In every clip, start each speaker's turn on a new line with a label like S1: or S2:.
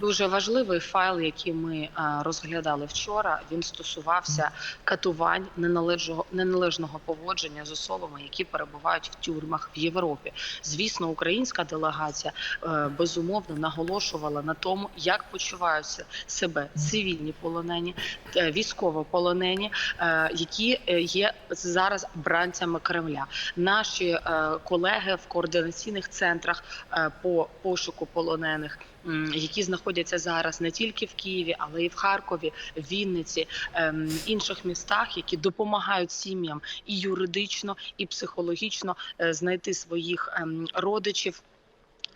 S1: Дуже важливий файл, який ми е, розглядали вчора. Він стосувався катувань неналежного неналежного поводження з особами, які перебувають в тюрмах в Європі. Звісно, українська делегація е, безумовно наголошувала на тому, як почуваються себе цивільні полонені, е, військовополонені, які є зараз бранцями Кремля. Наші колеги в координаційних центрах по пошуку полонених які знаходяться зараз не тільки в Києві, але і в Харкові, Вінниці, ем, інших містах, які допомагають сім'ям і юридично, і психологічно е, знайти своїх ем, родичів.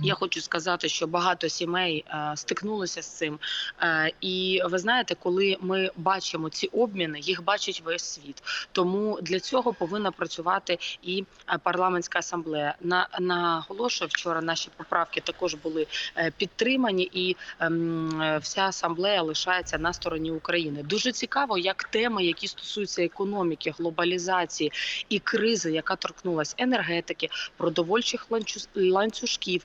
S1: Я хочу сказати, що багато сімей е, стикнулося з цим. Е, і ви знаєте, коли ми бачимо ці обміни, їх бачить весь світ. Тому для цього повинна працювати і е, парламентська асамблея. На наголошую, вчора наші поправки також були е, підтримані, і ем, е, вся асамблея лишається на стороні України. Дуже цікаво, як теми, які стосуються економіки, глобалізації і кризи, яка торкнулась енергетики, продовольчих ланцюжків.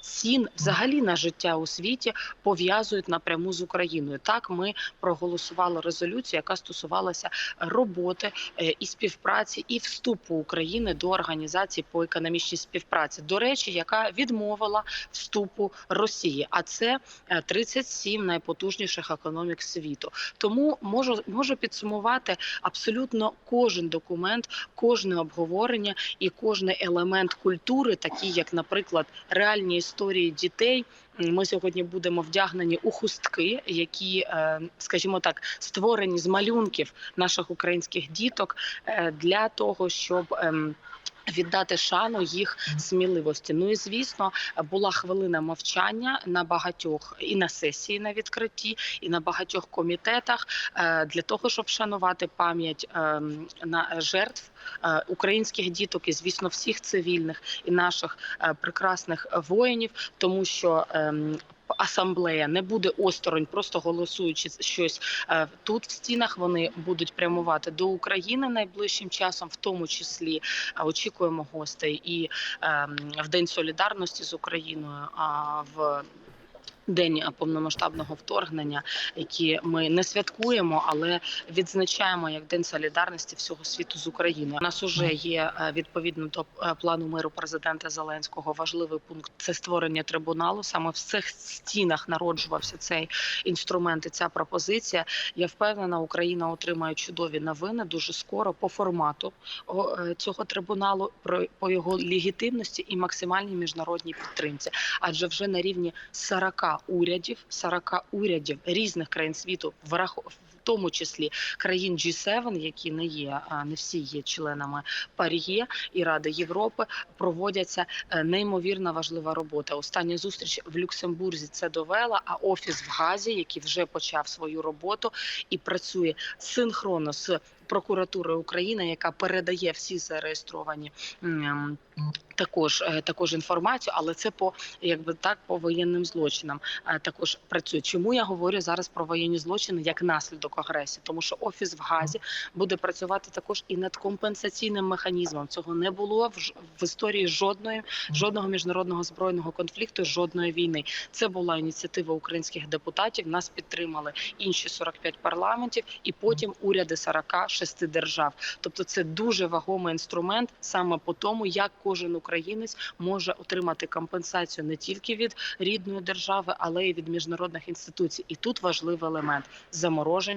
S1: Цін взагалі на життя у світі пов'язують напряму з Україною. Так ми проголосували резолюцію, яка стосувалася роботи е, і співпраці і вступу України до організації по економічній співпраці. До речі, яка відмовила вступу Росії, а це е, 37 найпотужніших економік світу. Тому можу можу підсумувати абсолютно кожен документ, кожне обговорення і кожний елемент культури, такі як, наприклад, реальні історії дітей. Ми сьогодні будемо вдягнені у хустки, які, е, скажімо так, створені з малюнків наших українських діток е, для того, щоб ем, Віддати шану їх сміливості. Ну і звісно, була хвилина мовчання на багатьох і на сесії на відкритті, і на багатьох комітетах е, для того, щоб вшанувати пам'ять ем, на жертв українських діток і звісно всіх цивільних і наших е, прекрасних воїнів, тому що. ем, Асамблея не буде осторонь, просто голосуючи щось е, тут в стінах. Вони будуть прямувати до України найближчим часом, в тому числі е, очікуємо гостей і ем, в день солідарності з Україною. В День повномасштабного вторгнення, які ми не святкуємо, але відзначаємо як день солідарності всього світу з Україною. У нас уже є е, відповідно до е, плану миру президента Зеленського. Важливий пункт це створення трибуналу. Саме в цих стінах народжувався цей інструмент і ця пропозиція. Я впевнена, Україна отримає чудові новини дуже скоро по формату е, цього трибуналу, по його легітимності і максимальній міжнародній підтримці. Адже вже на рівні 40 урядів, 40 урядів різних країн світу, врахов- тому числі країн G7, які не є, не всі є членами ПАРЄ і Ради Європи, проводяться е, неймовірно важлива робота. Остання зустріч в Люксембурзі це довела. А офіс в Газі, який вже почав свою роботу і працює синхронно з прокуратурою України, яка передає всі зареєстровані. також е, також інформацію, але це по якби так по воєнним злочинам е, також працює. Чому я говорю зараз про воєнні злочини як наслідок агресії? Тому що офіс в Газі буде працювати також і над компенсаційним механізмом. Цього не було в, в історії жодної жодного міжнародного збройного конфлікту, жодної війни. Це була ініціатива українських депутатів. Нас підтримали інші 45 парламентів, і потім уряди 46 держав. Тобто, це дуже вагомий інструмент саме по тому, як кожен українець може отримати компенсацію не тільки від рідної держави, але й від міжнародних інституцій. І тут важливий елемент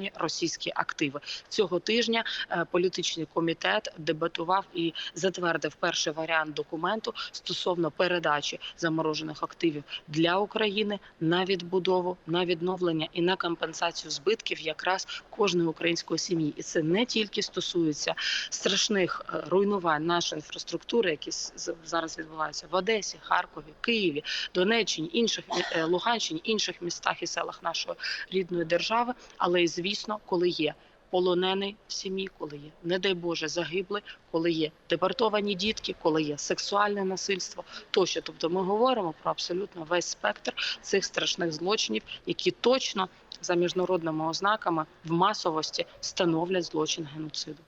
S1: заморожені російські активи цього тижня. е, Політичний комітет дебатував і затвердив перший варіант документу стосовно передачі заморожених активів для України на відбудову, на відновлення і на компенсацію збитків якраз кожної української сім'ї. І це не тільки стосується страшних е, руйнувань нашої інфраструктури, які зараз відбуваються в Одесі, Харкові, Києві, Донеччині, інших е, Луганщині, інших містах і селах нашої рідної держави, але й звісно, коли є. Полонений в сім'ї, коли є, не дай Боже, загибли, коли є депортовані дітки, коли є сексуальне насильство, тощо. Тобто, ми говоримо про абсолютно весь спектр цих страшних злочинів, які точно за міжнародними ознаками в масовості становлять злочин геноциду.